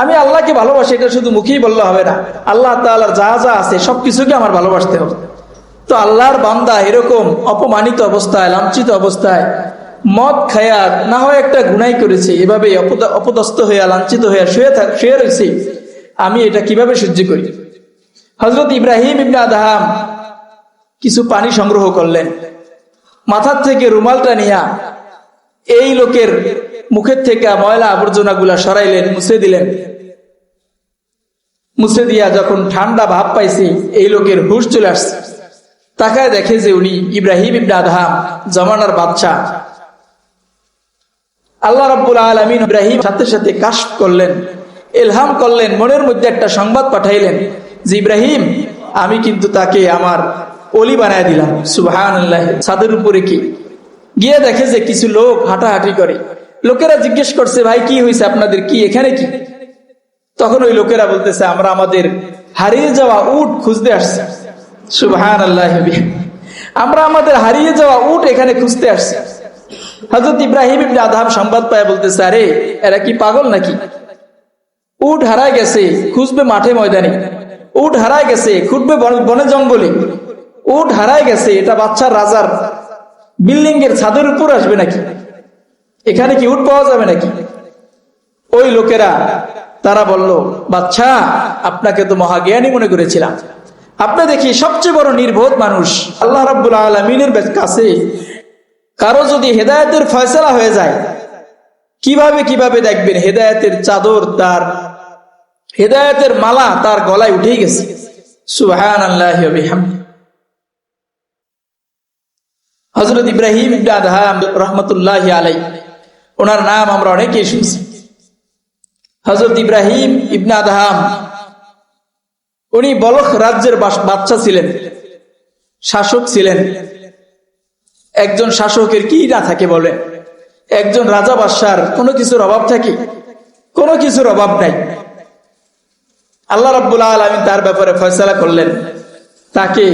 আমি আল্লাহকে ভালোবাসি, এটা শুধু মুখেই বললে হবে না। আল্লাহ তাআলার যা যা আছে সবকিছুকে আমার ভালোবাসতে হবে। তো আল্লাহর বান্দা এরকম অপমানিত অবস্থায়, লাঞ্ছিত অবস্থায় মদ খায়া না হয় একটা গুনাই করেছে এভাবে অপদ- অপদস্থ হইয়া, লাঞ্ছিত হইয়া শুয়ে থাক শুয়ে রয়েছে আমি এটা কীভাবে সহ্য করি? হজরত ইব্রাহিম ইবনে আদহাম কিছু পানি সংগ্রহ করলেন। মাথার থেকে রুমালটা নিয়া এই লোকের মুখের থেকে ময়লা আবর্জনা গুলা সরাইলেন, মুছে দিলেন। মুছে দিয়া যখন ঠান্ডা ভাব পাইছি, এই লোকের হুশ চলে আসছে। তাকায় দেখে যে উনি ইব্রাহিম ইবনে জমানার বাচ্চা আল্লাহ রাব্বুল আলমিন ইব্রাহিম সাথে সাথে কাশ করলেন, এলহাম করলেন, মনের মধ্যে একটা সংবাদ পাঠাইলেন যে, ইব্রাহিম, আমি কিন্তু তাকে আমার অলি বানায় দিলাম। সুবহান সাদের উপরে কি গিয়ে দেখে যে কিছু লোক হাঁটাহাঁটি করে। লোকেরা জিজ্ঞেস করছে, ভাই, কি হয়েছে আপনাদের কি এখানে কি? তখন ওই লোকেরা বলতেছে, আমরা আমাদের হারিয়ে যাওয়া উট খুঁজতে আসছি। সুবহান আল্লাহ আমরা আমাদের হারিয়ে যাওয়া উট এখানে খুঁজতে আসছি। হজরত ইব্রাহিম আদহাম সংবাদ পায়, বলতেছে, আরে, এরা কি পাগল নাকি? উট হারায় গেছে, খুঁজবে মাঠে ময়দানে। উট হারায় গেছে খুঁজবে বনে জঙ্গলে। উট হারায় গেছে, এটা বাচ্চার রাজার বিল্ডিং এর ছাদের উপর আসবে নাকি? এখানে কি উট পাওয়া যাবে নাকি? ওই লোকেরা, তারা বলল, বাচ্চা, আপনাকে তো মহাজ্ঞানী মনে করেছিলাম। আপনি দেখি সবচেয়ে বড় নির্বোধ মানুষ। আল্লাহ রাব্বুল আলমিনের কাছে কারও যদি হেদায়েতের ফয়সলা হয়ে যায়, কীভাবে কীভাবে দেখবেন হেদায়েতের চাদর তার, হেদায়েতের মালা তার গলায় উঠেই গেছে। সুবহান আল্লাহ হজরত ইব্রাহিম রহমতুল্লাহ আলাই ওনার নাম আমরা অনেকেই শুনছি। হজরত ইব্রাহিম ইবনে আদহাম, উনি বলখ রাজ্যের বাচ্চা ছিলেন, শাসক ছিলেন। একজন শাসকের কি না থাকে বলে একজন রাজা বাদশার কোনো কিছুর অভাব থাকে? কোনো কিছুর অভাব নাই। আল্লাহ রাব্বুল আলমিন তার ব্যাপারে ফয়সলা করলেন। তাকে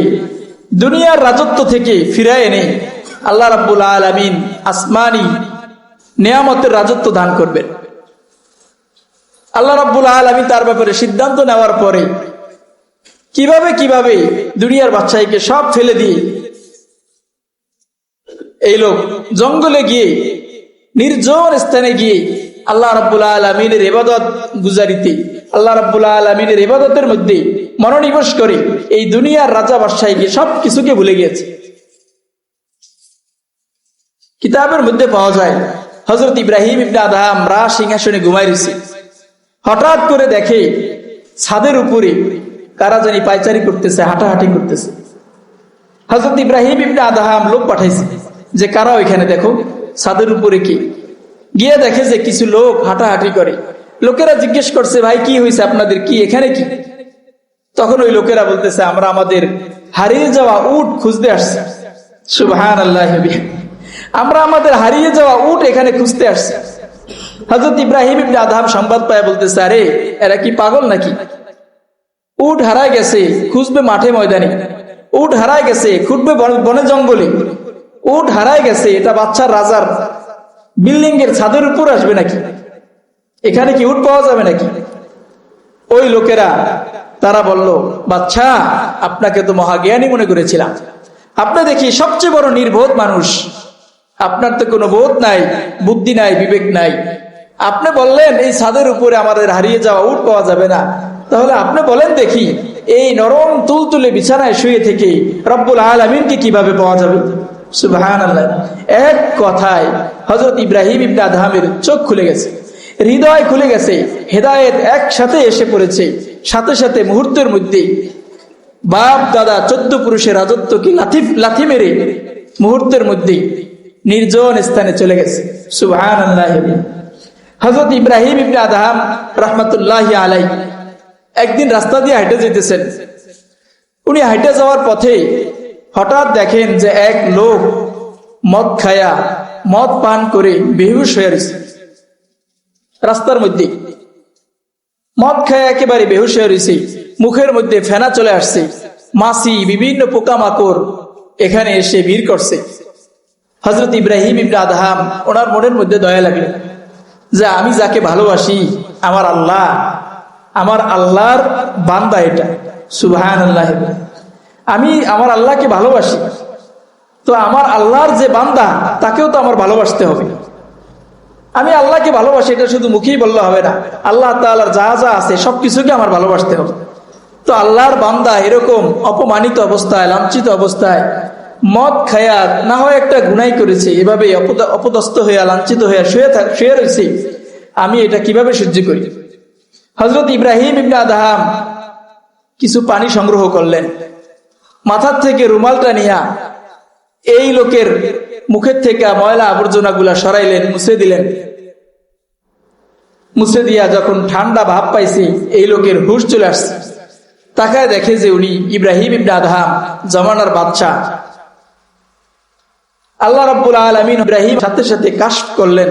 দুনিয়ার রাজত্ব থেকে ফিরায় এনে আল্লাহ রাব্বুল আলমিন আসমানি নিয়ামতের রাজত্ব দান করবেন। আল্লাহ রাব্বুল আলমিন তার ব্যাপারে সিদ্ধান্ত নেওয়ার পরে কীভাবে কীভাবে দুনিয়ার বাচ্চাইকে সব ফেলে দিয়ে এই লোক জঙ্গলে গিয়ে, নির্জন স্থানে গিয়ে আল্লাহ রাব্বুল আলমিনের এবাদত গুজারিতে, আল্লাহ রাব্বুল আলমিনের এবাদতের মধ্যে মনোনিবেশ করে এই দুনিয়ার রাজা বাদশাহীকে সব কিছুকে ভুলে গিয়েছে। কিতাবের মধ্যে পাওয়া যায় হজরত ইব্রাহিম ইবনে রা সিংহাসনে ঘুমাই হঠাৎ করে দেখে ছাদের উপরে কারা জানি পাইচারি করতেছে, হাঁটাহাঁটি করতেছে। হজরত ইব্রাহিম ইবনে আদহাম লোক পাঠাইছে যে, কারা ওইখানে দেখো? ছাদের উপরে কি? গিয়ে দেখে যে কিছু লোক হাঁটাহাঁটি করে। লোকেরা জিজ্ঞেস করছে, ভাই, কি হয়েছে আপনাদের কি এখানে কি? তখন ওই লোকেরা বলতেছে, আমরা আমাদের হারিয়ে যাওয়া উট খুঁজতে আসছি। সুবহান আল্লাহ আমরা আমাদের হারিয়ে যাওয়া উট এখানে খুঁজতে আসছি। হজরত ইব্রাহিম আদহাম সংবাদ পায় বলতেছে, আরে, এরা কি পাগল নাকি? উট হারায় গেছে, খুঁজবে মাঠে ময়দানে। উট হারায় গেছে, খুঁজবে বনে জঙ্গলে। উট হারায় গেছে, এটা বাচ্চার রাজার বিল্ডিং এর ছাদের উপর আসবে নাকি? এখানে কি উট পাওয়া যাবে নাকি? ওই লোকেরা, তারা বলল, বাচ্চা, আপনাকে তো মহাজ্ঞানী মনে করেছিলাম। আপনি দেখি সবচেয়ে বড় নির্বোধ মানুষ। আপনার তো কোনো বোধ নাই, বুদ্ধি নাই, বিবেক নাই। আপনি বললেন, এই ছাদের উপরে আমাদের হারিয়ে যাওয়া উট পাওয়া যাবে না। তাহলে আপনি বলেন দেখি, এই নরম তুলতুলে বিছানায় শুয়ে থেকে রব্বুল আলমিনকে কীভাবে পাওয়া যাবে? সুবহান এক কথায় হজরত ইব্রাহিম ইবনে আদহামের চোখ খুলে গেছে। হৃদয় খুলে গেছে। হেদায়েত একসাথে এসে পড়েছে। সাথে সাথে মুহূর্তের মধ্যে বাপ, দাদা, চোদ্দ পুরুষের রাজত্বকে লাথি লাথি মেরে মুহূর্তের মধ্যে নির্জন স্থানে চলে গেছে। সুবহান আল্লাহ হজরত ইব্রাহিম ইবনে আদহাম রহমতুল্লাহ আলাই একদিন রাস্তা দিয়ে হাঁটে যেতেছেন। উনি হাঁটে যাওয়ার পথে হঠাৎ দেখেন যে এক লোক মদ খায়া, মদ পান করে বেহুশ হয়ে রয়েছে। রাস্তার মধ্যে মদ খায় একেবারে বেহুশ হয়ে রয়েছে। মুখের মধ্যে ফেনা চলে আসছে। মাছি, বিভিন্ন পোকামাকড় এখানে এসে ভিড় করছে। হজরত ইব্রাহিম ইবনে আদহাম, ওনার মনের মধ্যে দয়া লাগল যে আমি যাকে ভালোবাসি, আমার আল্লাহ, আমার আল্লাহর বান্দা এটা। সুবহান আল্লাহ আমি আমার আল্লাহকে ভালোবাসি, তো আমার আল্লাহর যে বান্দা, তাকেও তো আমার ভালোবাসতে হবে। আমি আল্লাহকে ভালোবাসি, এটা শুধু মুখেই বললে হবে না, আল্লাহ তাআলার যা যা আছে সব কিছুকে আমার ভালোবাসতে হবে। তো আল্লাহর বান্দা এরকম অপমানিত অবস্থায়, লাঞ্ছিত অবস্থায় মদ খায়া না হয় একটা গুনাই করেছে এভাবে অপদ- অপদস্থ হইয়া, লাঞ্ছিত হইয়া শুয়ে শুয়ে রয়েছে আমি এটা কীভাবে সহ্য করি? হজরত ইব্রাহিম ইবনে আদহাম কিছু পানি সংগ্রহ করলেন। মাথার থেকে রুমালটা নিয়া এই লোকের মুখের থেকে ময়লা আবর্জনা গুলা সরাইলেন, মুছে দিলেন। মুছে দিয়া যখন ঠান্ডা ভাব পাইছে, এই লোকের হুশ চলে আসছে। তাকায় দেখে যে উনি ইব্রাহিম ইবনে আদহাম, জমানার বাদশাহ। আল্লাহ রাব্বুল আলমিন ইব্রাহিম সাথে সাথে কাশ করলেন,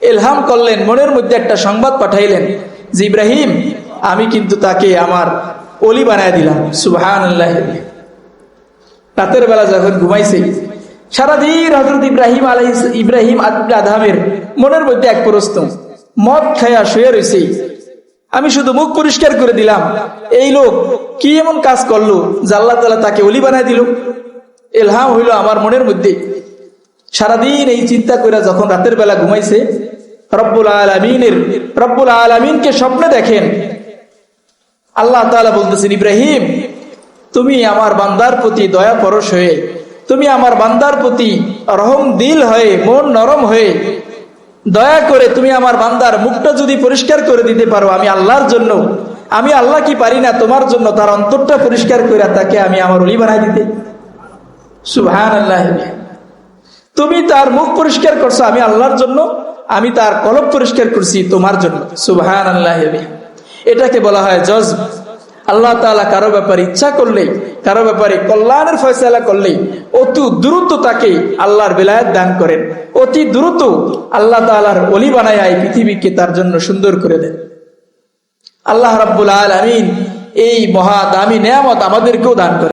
এলহাম করলেন, মনের মধ্যে একটা সংবাদ পাঠাইলেন যে, ইব্রাহিম, আমি কিন্তু তাকে আমার অলি বানায় দিলাম আল্লাহ রাতের বেলা যখন ঘুমাইছে, সারাদিন হজরত ইব্রাহিম আলাই ইব্রাহিম আদ- আদহামের মনের মধ্যে এক প্রশ্ন, মদ খায়া শুয়ে রয়েছে আমি শুধু মুখ পরিষ্কার করে দিলাম, এই লোক কি এমন কাজ করল আল্লাহ তালা তাকে অলি বানায় দিল? এলহাম হইল আমার মনের মধ্যে সারাদিন এই চিন্তা করে যখন রাতের বেলা ঘুমাইছে, রব্বুল আলমিনের, রব্বুল আলমিনকে স্বপ্নে দেখেন। আল্লাহ তাআলা বলতেছেন, ইব্রাহিম, তুমি আমার বান্দার প্রতি দয়া পরশ হয়ে, তুমি আমার বান্দার প্রতি রহম দিল হয়ে, মন নরম হয়ে, দয়া করে তুমি আমার বান্দার মুখটা যদি পরিষ্কার করে দিতে পারো, আমি আল্লাহর জন্য, আমি আল্লাহ কি পারি না, তোমার জন্য তার অন্তরটা পরিষ্কার করে তাকে আমি আমার অলি বানাই দিতে। সুবহান আল্লাহ তুমি তার মুখ পরিষ্কার করছ, আমি আল্লাহর জন্য, আমি তার কলব পরিষ্কার করছি তোমার জন্য। সুবহান আল্লাহ এটাকে বলা হয় জজ আল্লাহ তাআলা কারও ব্যাপারে ইচ্ছা করলেই, কারও ব্যাপারে কল্যাণের ফয়সালা করলেই, অতি দ্রুত তাকে আল্লাহর বেলায়াত দান করেন। অতি দ্রুত আল্লাহ তাআলার অলি বানায় পৃথিবীকে তার জন্য সুন্দর করে দেন। আল্লাহ রাব্বুল আলামিন এই মহা দামি নেয়ামত আমাদেরকেও দান করে